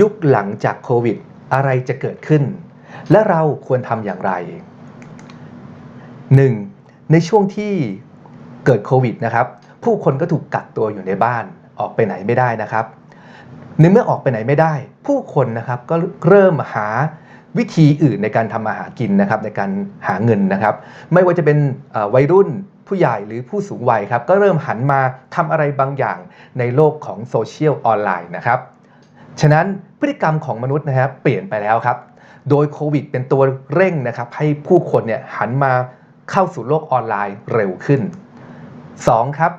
ยุคหลังจากโควิด อะไรจะเกิดขึ้น และเราควรทำอย่างไร 1. ในช่วงที่เกิดโควิดนะครับ ผู้คนก็ถูกกักตัวอยู่ในบ้านออกไปไหนไม่ได้นะครับ ในเมื่อออกไปไหนไม่ได้ ผู้คนนะครับก็เริ่มหาวิธีอื่นในการทำมาหากินนะครับในการหาเงินนะครับ ไม่ว่าจะเป็นวัยรุ่นผู้ใหญ่หรือผู้สูงวัยครับ ก็เริ่มหันมาทำอะไรบางอย่างในโลกของโซเชียลออนไลน์นะครับ ฉะนั้นพฤติกรรมของมนุษย์นะครับเปลี่ยนไปแล้วครับ โดยโควิดเป็นตัวเร่งนะครับให้ผู้คนเนี่ยหันมาเข้าสู่โลกออนไลน์เร็วขึ้น 2. ครับ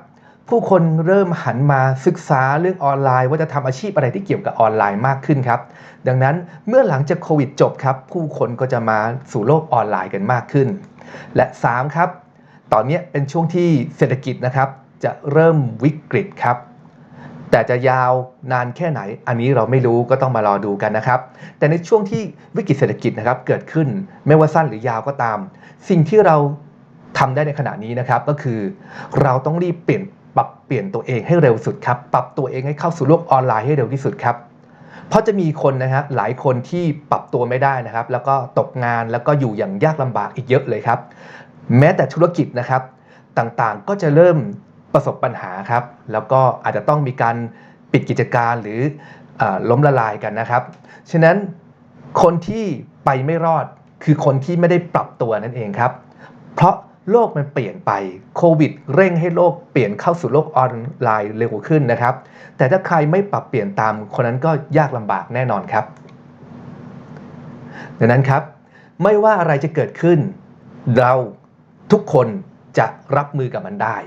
ผู้คนเริ่มหันมาศึกษาเรื่องออนไลน์ ว่าจะทำอาชีพอะไรที่เกี่ยวกับออนไลน์มากขึ้นครับ ดังนั้นเมื่อหลังจากโควิดจบครับ ผู้คนก็จะมาสู่โลกออนไลน์กันมากขึ้น และ 3 ครับ ตอนนี้เป็นช่วงที่เศรษฐกิจนะครับ จะเริ่มวิกฤตครับ แต่จะยาวนานแค่ไหน อันนี้เราไม่รู้ก็ต้องมารอดูกันนะครับ แต่ในช่วงที่วิกฤตเศรษฐกิจนะครับเกิดขึ้นไม่ว่าสั้นหรือยาวก็ตาม สิ่งที่เราทำได้ในขณะนี้นะครับก็คือ เราต้องรีบเปลี่ยนปรับเปลี่ยนตัวเองให้เร็วสุดครับ ปรับตัวเองให้เข้าสู่โลกออนไลน์ให้เร็วที่สุดครับ เพราะจะมีคนนะครับหลายคนที่ปรับตัวไม่ได้นะครับ แล้วก็ตกงานแล้วก็อยู่อย่างยากลำบากอีกเยอะเลยครับ แม้แต่ธุรกิจนะครับต่างๆ ก็จะเริ่ม ประสบปัญหาครับ แล้วก็อาจจะต้องมีการปิดกิจการหรืออล้มละลายกันนะครับ ฉะนั้นคนที่ไปไม่รอดคือคนที่ไม่ได้ปรับตัวนั่นเองครับ เพราะโลกมันเปลี่ยนไปโควิดเร่งให้โลกเปลี่ยนเข้าสู่โลกออนไลน์เร็วขึ้นนะครับ แต่ถ้าใครไม่ปรับเปลี่ยนตามคนนั้นก็ยากลำบากแน่นอนครับดังนั้นครับ ไม่ว่าอะไรจะเกิดขึ้น เราทุกคนจะรับมือกับมันได้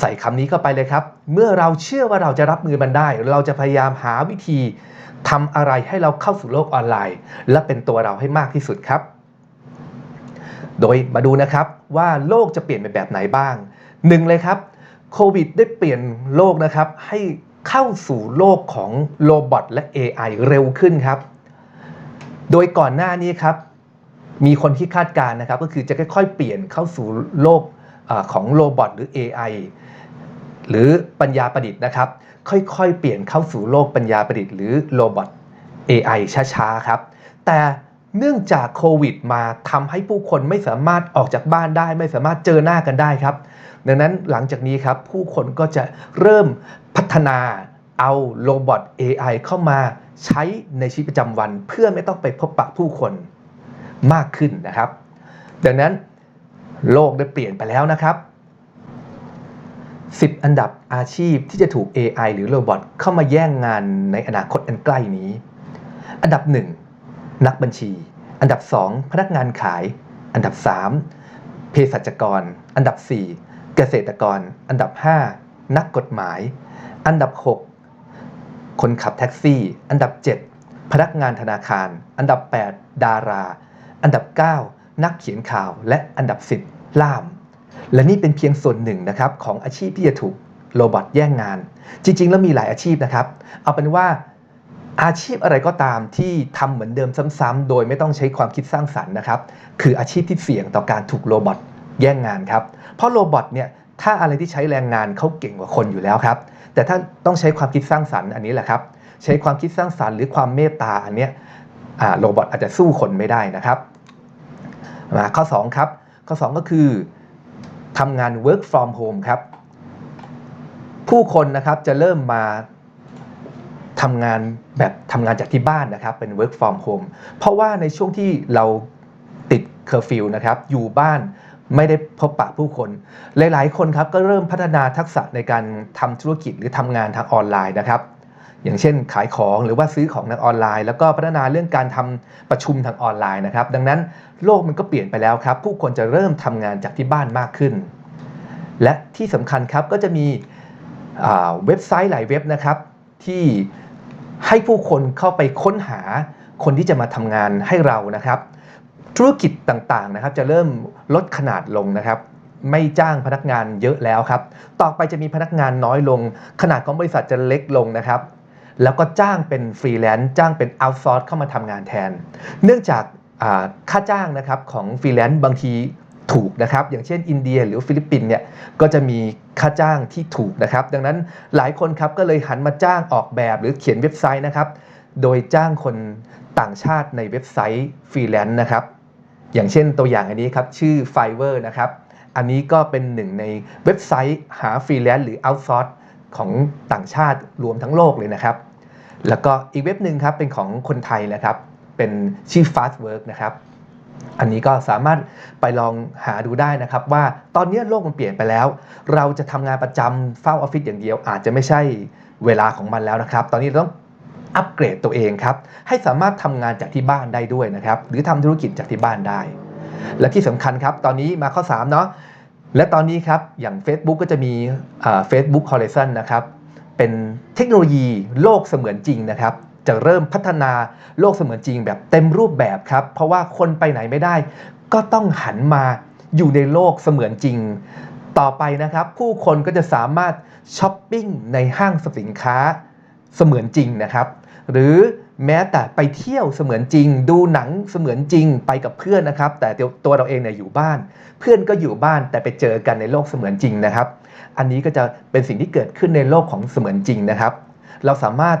ใส่คำนี้เข้าไปเลยครับ เมื่อเราเชื่อว่าเราจะรับมือมันได้ เราจะพยายามหาวิธีทำอะไรให้เราเข้าสู่โลกออนไลน์ และเป็นตัวเราให้มากที่สุดครับ โดยมาดูนะครับว่าโลกจะเปลี่ยนไปแบบไหนบ้างหนึ่งเลยครับโควิดได้เปลี่ยนโลกนะครับ ให้เข้าสู่โลกของโรบอทและ AI เร็วขึ้นครับ โดยก่อนหน้านี้ครับ มีคนที่คาดการณ์นะครับ ก็คือจะค่อยๆ เปลี่ยนเข้าสู่โลกอของโรบอทหรือ AI หรือปัญญาประดิษฐ์นะครับ ค่อยๆ เปลี่ยนเข้าสู่โลกปัญญาประดิษฐ์หรือโรบอท AI ช้าๆ ครับ แต่เนื่องจากโควิดมาทำให้ผู้คนไม่สามารถออกจากบ้านได้ ไม่สามารถเจอหน้ากันได้ครับ ดังนั้นหลังจากนี้ครับ ผู้คนก็จะเริ่มพัฒนาเอาโรบอท AI เข้ามาใช้ในชีวิตประจำวัน เพื่อไม่ต้องไปพบปะผู้คนมากขึ้นนะครับ ดังนั้นโลกได้เปลี่ยนไปแล้วนะครับ 10 อันดับอาชีพที่จะถูก AI หรือโรบอทเข้ามาแย่งงานในอนาคตอันใกล้นี้ อันดับ 1 นักบัญชี อันดับ 2 พนักงานขาย อันดับ 3 เภสัชกร อันดับ 4 เกษตรกร อันดับ 5 นักกฎหมาย อันดับ 6 คนขับแท็กซี่ อันดับ 7 พนักงานธนาคาร อันดับ 8 ดารา อันดับ 9 นักเขียนข่าว และอันดับ 10 ล่าม และนี่เป็นเพียงส่วนหนึ่งนะครับของอาชีพที่จะถูกโรบอทแย่งงาน จริง ๆ แล้วมีหลายอาชีพนะครับ เอาเป็นว่าอาชีพอะไรก็ตามที่ทำเหมือนเดิมซ้ำๆโดยไม่ต้องใช้ความคิดสร้างสรรค์นะครับ คืออาชีพที่เสี่ยงต่อการถูกโรบอทแย่งงานครับ เพราะโรบอทเนี่ยถ้าอะไรที่ใช้แรงงานเขาเก่งกว่าคนอยู่แล้วครับ แต่ถ้าต้องใช้ความคิดสร้างสรรค์อันนี้แหละครับ ใช้ความคิดสร้างสรรค์หรือความเมตตาอันเนี้ยโรบอทอาจจะสู้คนไม่ได้นะครับมาข้อ2ครับข้อ 2 ก็คือ ทำงาน work from home ครับ ผู้คนนะครับจะเริ่มมาทำงานแบบทำงานจากที่บ้านนะครับ เป็น work from home เพราะว่าในช่วงที่เราติดเคอร์ฟิวนะครับ อยู่บ้านไม่ได้พบปะผู้คน หลาย ๆ คนครับก็เริ่มพัฒนาทักษะในการทำธุรกิจหรือทำงานทางออนไลน์นะครับ อย่างเช่นขายของหรือว่าซื้อของทางออนไลน์ แล้วก็พัฒนาเรื่องการทำประชุมทางออนไลน์นะครับ ดังนั้นโลกมันก็เปลี่ยนไปแล้วครับ ผู้คนจะเริ่มทำงานจากที่บ้านมากขึ้น และที่สำคัญครับก็จะมีเว็บไซต์หลายเว็บนะครับ ที่ให้ผู้คนเข้าไปค้นหาคนที่จะมาทำงานให้เรานะครับ ธุรกิจต่างๆนะครับ จะเริ่มลดขนาดลงนะครับไม่จ้างพนักงานเยอะแล้วครับ ต่อไปจะมีพนักงานน้อยลง ขนาดของบริษัทจะเล็กลงนะครับ แล้วก็จ้างเป็นฟรีแลนซ์จ้างเป็นเอาท์ซอร์สเข้ามาทำงานแทน เนื่องจากค่าจ้างนะครับของฟรีแลนซ์บางทีถูกนะครับ อย่างเช่นอินเดียหรือฟิลิปปินส์เนี่ยก็จะมีค่าจ้างที่ถูกนะครับ ดังนั้นหลายคนครับก็เลยหันมาจ้างออกแบบหรือเขียนเว็บไซต์นะครับ โดยจ้างคนต่างชาติในเว็บไซต์ฟรีแลนซ์นะครับ อย่างเช่นตัวอย่างอันนี้ครับชื่อ Fiverr นะครับ อันนี้ก็เป็นหนึ่งในเว็บไซต์หาฟรีแลนซ์หรือ outsource ของต่างชาติรวมทั้งโลกเลยนะครับ แล้วก็อีกเว็บหนึ่งครับเป็นของคนไทยนะครับ เป็นชื่อ Fast Work นะครับอันนี้ก็สามารถไปลองหาดูได้นะครับ ว่าตอนนี้โลกมันเปลี่ยนไปแล้ว เราจะทำงานประจำเฝ้าออฟฟิศอย่างเดียว อาจจะไม่ใช่เวลาของมันแล้วนะครับ ตอนนี้เราต้องอัปเกรดตัวเองครับ ให้สามารถทำงานจากที่บ้านได้ด้วยนะครับ หรือทำธุรกิจจากที่บ้านได้ และที่สำคัญครับ ตอนนี้มาข้อ3เนาะและตอนนี้ครับอย่าง Facebook ก็จะมีเฟซบุ๊ก Horizon นะครับ เป็นเทคโนโลยีโลกเสมือนจริงนะครับ จะเริ่มพัฒนาโลกเสมือนจริงแบบเต็มรูปแบบครับ เพราะว่าคนไปไหนไม่ได้ ก็ต้องหันมาอยู่ในโลกเสมือนจริง ต่อไปนะครับ ผู้คนก็จะสามารถช้อปปิ้งในห้างสรรพสินค้าเสมือนจริงนะครับ หรือแม้แต่ไปเที่ยวเสมือนจริง ดูหนังเสมือนจริงไปกับเพื่อนนะครับ แต่ตัวเราเองเนี่ยอยู่บ้าน เพื่อนก็อยู่บ้านแต่ไปเจอกันในโลกเสมือนจริงนะครับ อันนี้ก็จะเป็นสิ่งที่เกิดขึ้นในโลกของเสมือนจริงนะครับ เราสามารถ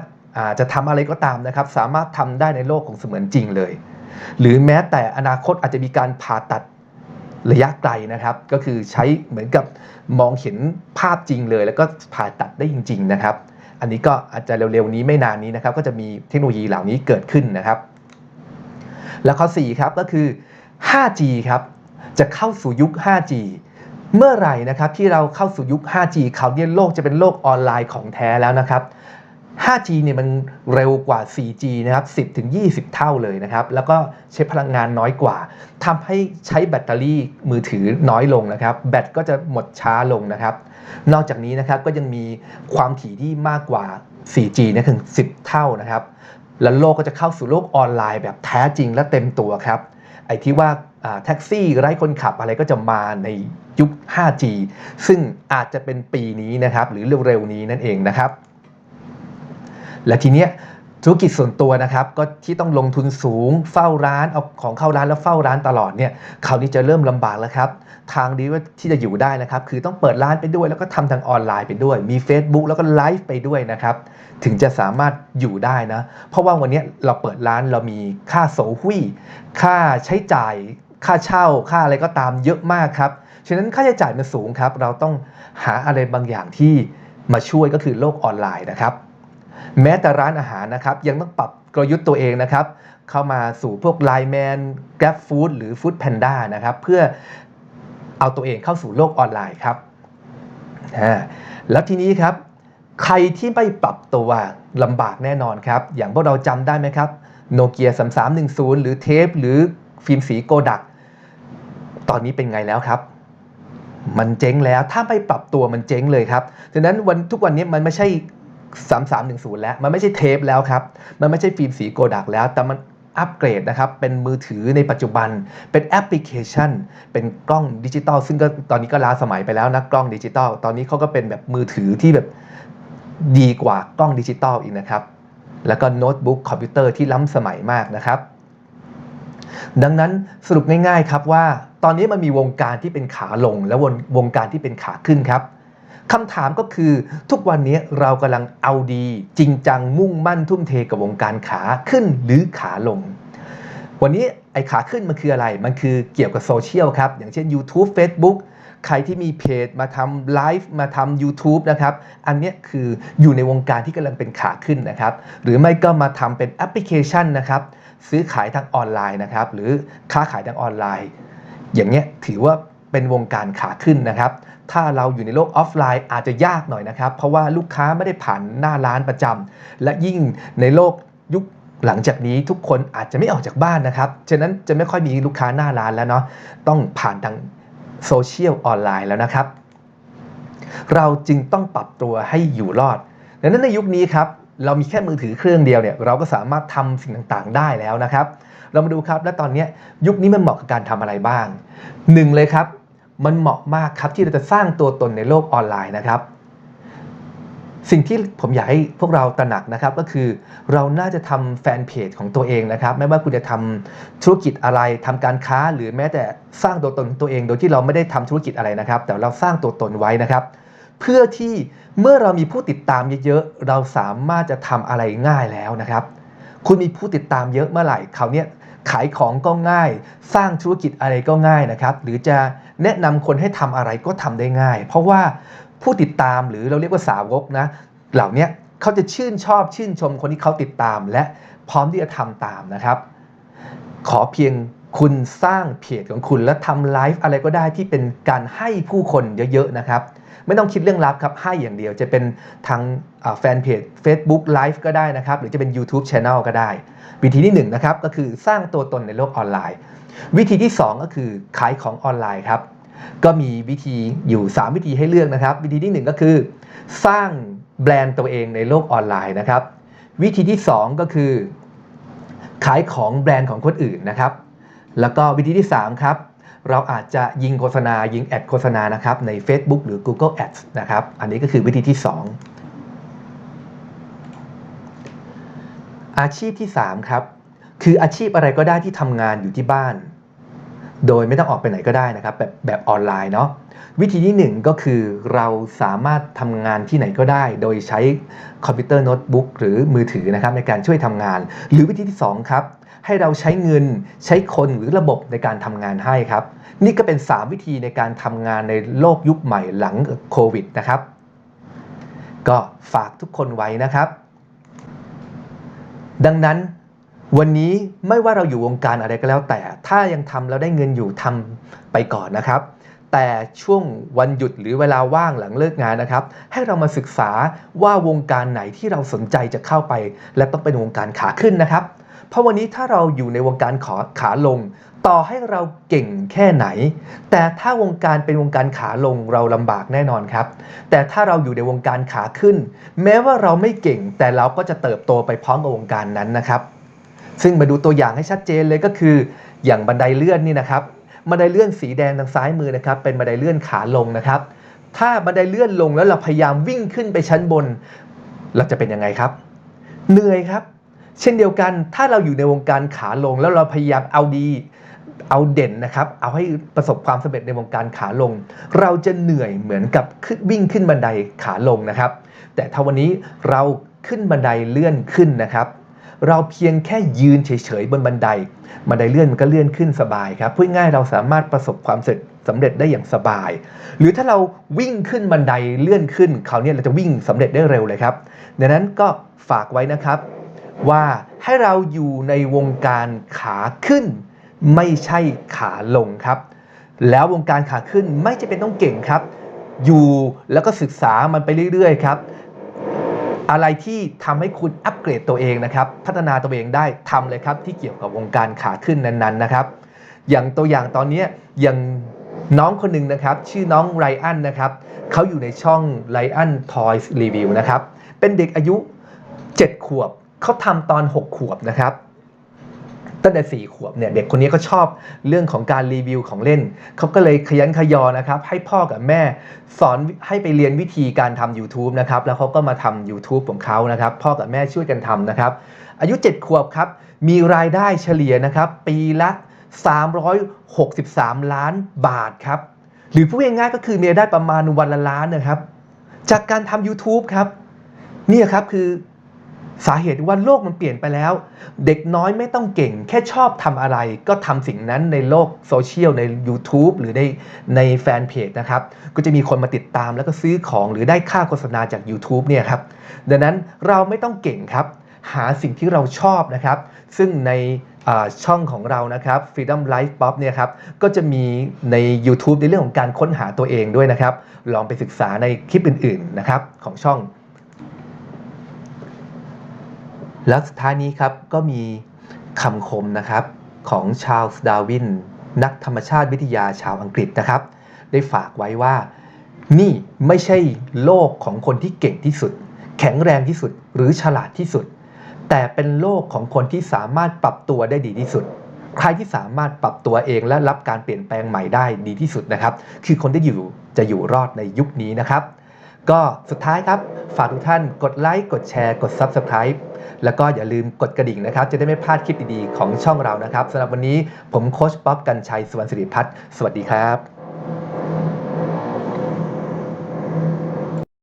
าจะทำอะไรก็ตามนะครับ สามารถทำได้ในโลกของเสมือนจริงเลย หรือแม้แต่อนาคตอาจจะมีการผ่าตัดระยะไกลนะครับ ก็คือใช้เหมือนกับมองเห็นภาพจริงเลย แล้วก็ผ่าตัดได้จริง ๆ นะครับ อันนี้ก็อาจจะเร็วๆนี้ไม่นานนี้นะครับ ก็จะมีเทคโนโลยีเหล่านี้เกิดขึ้นนะครับ แล้วข้อ4ครับก็คือ 5G ครับจะเข้าสู่ยุค 5G เมื่อไหร่นะครับที่เราเข้าสู่ยุค 5G คราวนี้โลกจะเป็นโลกออนไลน์ของแท้แล้วนะครับ 5G เนี่ยมันเร็วกว่า 4G นะครับ 10ถึง20 เท่าเลยนะครับ แล้วก็ใช้พลังงานน้อยกว่าทำให้ใช้แบตเตอรี่มือถือน้อยลงนะครับ แบตก็จะหมดช้าลงนะครับ นอกจากนี้นะครับก็ยังมีความถี่ที่มากกว่า 4G นะถึง 10 เท่านะครับ แล้วโลกก็จะเข้าสู่โลกออนไลน์แบบแท้จริงและเต็มตัวครับ ไอ้ที่ว่า แท็กซี่ไร้คนขับอะไรก็จะมาในยุค 5G ซึ่งอาจจะเป็นปีนี้นะครับ หรือเร็วๆนี้นั่นเองนะครับ และทีเนี้ยธุรกิจส่วนตัวนะครับ ก็ที่ต้องลงทุนสูงเฝ้าร้านเอาของเข้าร้านแล้วเฝ้าร้านตลอดเนี่ยคราวนี้จะเริ่มลำบากแล้วครับ ทางดีว่าที่จะอยู่ได้นะครับ คือต้องเปิดร้านไปด้วย แล้วก็ทำทางออนไลน์ไปด้วย มี Facebook แล้วก็ไลฟ์ไปด้วยนะครับ ถึงจะสามารถอยู่ได้นะ เพราะว่าวันนี้เราเปิดร้านเรามีค่าโสหุยค่าใช้จ่าย ค่าเช่าค่าอะไรก็ตามเยอะมากครับ ฉะนั้นค่าใช้จ่ายมันสูงครับ เราต้องหาอะไรบางอย่างที่มาช่วยก็คือโลกออนไลน์นะครับ แม้แต่ร้านอาหารนะครับ ยังต้องปรับกลยุทธ์ตัวเองนะครับ เข้ามาสู่พวก Line Man Grab Food หรือ Food Panda นะครับ เพื่อเอาตัวเองเข้าสู่โลกออนไลน์ครับแล้วทีนี้ครับ ใครที่ไม่ปรับตัวลำบากแน่นอนครับ อย่างพวกเราจำได้ไหมครับโนเกีย3310 หรือเทป หรือฟิล์มสีโกดัก ตอนนี้เป็นไงแล้วครับ มันเจ๊งแล้วถ้าไม่ปรับตัวมันเจ๊งเลยครับดังนั้นวันทุกวันนี้มันไม่ใช่3310แล้ว มันไม่ใช่เทปแล้วครับ มันไม่ใช่ฟิล์มสีโกดักแล้ว แต่มันอัปเกรดนะครับ เป็นมือถือในปัจจุบัน เป็นแอปพลิเคชัน เป็นกล้องดิจิตอล ซึ่งก็ตอนนี้ก็ล้าสมัยไปแล้วนะกล้องดิจิตอล ตอนนี้เขาก็เป็นแบบมือถือที่แบบดีกว่ากล้องดิจิตอลอีกนะครับ แล้วก็โน้ตบุ๊กคอมพิวเตอร์ที่ล้ำสมัยมากนะครับ ดังนั้นสรุปง่ายๆครับว่า ตอนนี้มันมีวงการที่เป็นขาลง และวงวงการที่เป็นขาขึ้นครับคำถามก็คือทุกวันนี้เรากำลังเอาดี จริงจังมุ่งมั่นทุ่มเทกับวงการขาขึ้นหรือขาลง วันนี้ไอ้ขาขึ้นมันคืออะไร มันคือเกี่ยวกับโซเชียลครับ อย่างเช่น YouTube Facebook ใครที่มีเพจมาทำไลฟ์มาทำ YouTube นะครับ อันนี้คืออยู่ในวงการที่กำลังเป็นขาขึ้นนะครับ หรือไม่ก็มาทำเป็นแอปพลิเคชันนะครับ ซื้อขายทางออนไลน์นะครับ หรือค้าขายทางออนไลน์ อย่างเงี้ยถือว่าเป็นวงการขาขึ้นนะครับ ถ้าเราอยู่ในโลกออฟไลน์อาจจะยากหน่อยนะครับ เพราะว่าลูกค้าไม่ได้ผ่านหน้าร้านประจำและยิ่งในโลกยุคหลังจากนี้ทุกคนอาจจะไม่ออกจากบ้านนะครับ ฉะนั้นจะไม่ค่อยมีลูกค้าหน้าร้านแล้วเนาะ ต้องผ่านทางโซเชียลออนไลน์แล้วนะครับ เราจึงต้องปรับตัวให้อยู่รอดดังนั้นในยุคนี้ครับ เรามีแค่มือถือเครื่องเดียวเนี่ยเราก็สามารถทำสิ่งต่างๆ ได้แล้วนะครับ เรามาดูครับและตอนนี้ยุคนี้มันเหมาะกับการทำอะไรบ้างหนึ่งเลยครับ มันเหมาะมากครับที่เราจะสร้างตัวตนในโลกออนไลน์นะครับ สิ่งที่ผมอยากให้พวกเราตระหนักนะครับก็คือเราน่าจะทำแฟนเพจของตัวเองนะครับ ไม่ว่าคุณจะทำธุรกิจอะไรทำการค้าหรือแม้แต่สร้างตัวตนตัวเอง โดยที่เราไม่ได้ทำธุรกิจอะไรนะครับ แต่เราสร้างตัวตนไว้นะครับ เพื่อที่เมื่อเรามีผู้ติดตามเยอะๆ เราสามารถจะทำอะไรง่ายแล้วนะครับ คุณมีผู้ติดตามเยอะเมื่อไหร่เขาวเนี่ยขายของก็ง่าย สร้างธุรกิจอะไรก็ง่ายนะครับ หรือจะแนะนำคนให้ทำอะไรก็ทำได้ง่าย เพราะว่าผู้ติดตามหรือเราเรียกว่าสาวกนะ เหล่านี้เขาจะชื่นชอบชื่นชมคนที่เขาติดตามและพร้อมที่จะทำตามนะครับ ขอเพียง คุณสร้างเพจของคุณและทำไลฟ์อะไรก็ได้ที่เป็นการให้ผู้คนเยอะๆนะครับ ไม่ต้องคิดเรื่องลับครับ ให้อย่างเดียวจะเป็นทางแฟนเพจ Facebook Live ก็ได้นะครับ หรือจะเป็น YouTube Channel ก็ได้ วิธีที่1นงนะครับก็คือสร้างตัวตนในโลกออนไลน์ วิธีที่ 2 ก็คือขายของออนไลน์ครับ ก็มีวิธีอยู่ 3 วิธีให้เลือกนะครับ วิธีที่ 1 ก็คือ สร้างแบรนด์ตัวเองในโลกออนไลน์นะครับ วิธีที่ 2 ก็คือ ขายของแบรนด์ของคนอื่นนะครับ แล้วก็วิธีที่ 3 ครับ เราอาจจะยิงโฆษณายิงแอดโฆษณานะครับใน Facebook หรือ Google Ads นะครับ อันนี้ก็คือวิธีที่ 2 อาชีพที่ 3 ครับ คืออาชีพอะไรก็ได้ที่ทำงานอยู่ที่บ้าน โดยไม่ต้องออกไปไหนก็ได้นะครับ แบบแบบออนไลน์เนาะวิธีที่ 1 ก็คือเราสามารถทำงานที่ไหนก็ได้ โดยใช้คอมพิวเตอร์โน้ตบุ๊กหรือมือถือนะครับในการช่วยทำงาน หรือวิธีที่ 2 ครับ ให้เราใช้เงินใช้คนหรือระบบในการทำงานให้ครับ นี่ก็เป็น 3 วิธีในการทำงานในโลกยุคใหม่หลังโควิดนะครับ ก็ฝากทุกคนไว้นะครับ ดังนั้นวันนี้ไม่ว่าเราอยู่วงการอะไรก็แล้วแต่ ถ้ายังทำแล้วได้เงินอยู่ทำไปก่อนนะครับ แต่ช่วงวันหยุดหรือเวลาว่างหลังเลิกงานนะครับ ให้เรามาศึกษาว่าวงการไหนที่เราสนใจจะเข้าไป และต้องเป็นวงการขาขึ้นนะครับ เพราะวันนี้ถ้าเราอยู่ในวงการขอขาลง ต่อให้เราเก่งแค่ไหน แต่ถ้าวงการเป็นวงการขาลงเราลำบากแน่นอนครับ แต่ถ้าเราอยู่ในวงการขาขึ้น แม้ว่าเราไม่เก่ง แต่เราก็จะเติบโตไปพร้อมกับวงการนั้นนะครับ ซึ่งมาดูตัวอย่างให้ชัดเจนเลยก็คือ อย่างบันไดเลื่อนนี่นะครับบันไดเลื่อนสีแดงทางซ้ายมือนะครับ เป็นบันไดเลื่อนขาลงนะครับ ถ้าบันไดเลื่อนลงแล้วเราพยายามวิ่งขึ้นไปชั้นบน เราจะเป็นยังไงครับ เหนื่อยครับ เช่นเดียวกันถ้าเราอยู่ในวงการขาลง แล้วเราพยายามเอาดีเอาเด่นนะครับ เอาให้ประสบความสำเร็จในวงการขาลง เราจะเหนื่อยเหมือนกับวิ่งขึ้นบันไดขาลงนะครับ แต่ถ้าวันนี้เราขึ้นบันไดเลื่อนขึ้นนะครับ เราเพียงแค่ยืนเฉยๆบนบันได บันไดเลื่อนมันก็เลื่อนขึ้นสบายครับพูดง่ายเราสามารถประสบความสำเร็จสำเร็จได้อย่างสบาย หรือถ้าเราวิ่งขึ้นบันไดเลื่อนขึ้นคราวนี้เราจะวิ่งสำเร็จได้เร็วเลยครับดังนั้นก็ฝากไว้นะครับ ว่าให้เราอยู่ในวงการขาขึ้น ไม่ใช่ขาลงครับ แล้ววงการขาขึ้นไม่จะเป็นต้องเก่งครับ อยู่แล้วก็ศึกษามันไปเรื่อยๆครับ อะไรที่ทำให้คุณอัปเกรดตัวเองนะครับ พัฒนาตัวเองได้ทำเลยครับ ที่เกี่ยวกับวงการขาขึ้นนั้นๆนะครับ อย่างตัวอย่างตอนนี้อย่างน้องคนหนึ่งนะครับ ชื่อน้องไรอันนะครับเขาอยู่ในช่องไรอันทอยส์รีวิวนะครับ เป็นเด็กอายุ 7 ขวบ เขาทำตอน 6 ขวบนะครับตั้งแต่4ขวบเนี่ยเด็กคนนี้ก็ชอบเรื่องของการรีวิวของเล่น เขาก็เลยขยันขยอนะครับ ให้พ่อกับแม่สอนให้ไปเรียนวิธีการทำ YouTube นะครับ แล้วเขาก็มาทำ YouTube ของเขานะครับ พ่อกับแม่ช่วยกันทำนะครับ อายุ 7 ขวบครับ มีรายได้เฉลี่ยนะครับ ปีละ 363 ล้านบาทครับ หรือพูดง่ายๆก็คือมีรายได้ประมาณวันละล้านนะครับ จากการทำ YouTube ครับเนี่ยครับคือ สาเหตุว่าโลกมันเปลี่ยนไปแล้ว เด็กน้อยไม่ต้องเก่ง แค่ชอบทำอะไร ก็ทำสิ่งนั้นในโลกโซเชียลใน YouTube หรือในในแฟนเพจนะครับ ก็จะมีคนมาติดตามแล้วก็ซื้อของหรือได้ค่าโฆษณาจาก YouTube เนี่ยครับ ดังนั้นเราไม่ต้องเก่งครับ หาสิ่งที่เราชอบนะครับ ซึ่งในช่องของเรานะครับ Freedom Life Pop เนี่ยครับก็จะมีใน YouTube ในเรื่องของการค้นหาตัวเองด้วยนะครับ ลองไปศึกษาในคลิปอื่นๆนะครับของช่อง แล้วสุดท้ายนี้ครับก็มีคำคมนะครับของชาลส์ดาวิน นักธรรมชาติวิทยาชาวอังกฤษนะครับ ได้ฝากไว้ว่า นี่ไม่ใช่โลกของคนที่เก่งที่สุด แข็งแรงที่สุดหรือฉลาดที่สุด แต่เป็นโลกของคนที่สามารถปรับตัวได้ดีที่สุด ใครที่สามารถปรับตัวเองและรับการเปลี่ยนแปลงใหม่ได้ดีที่สุดนะครับ คือคนที่อยู่จะอยู่รอดในยุคนี้นะครับ ก็สุดท้ายครับฝากทุกท่านกดไลค์กดแชร์กด Subscribe แล้วก็อย่าลืมกดกระดิ่งนะครับ จะได้ไม่พลาดคลิปดีๆ ของช่องเรานะครับสำหรับวันนี้ผมโคชป๊อปกันชัยสุวรรณสิริพัฒน์สวัสดีครับ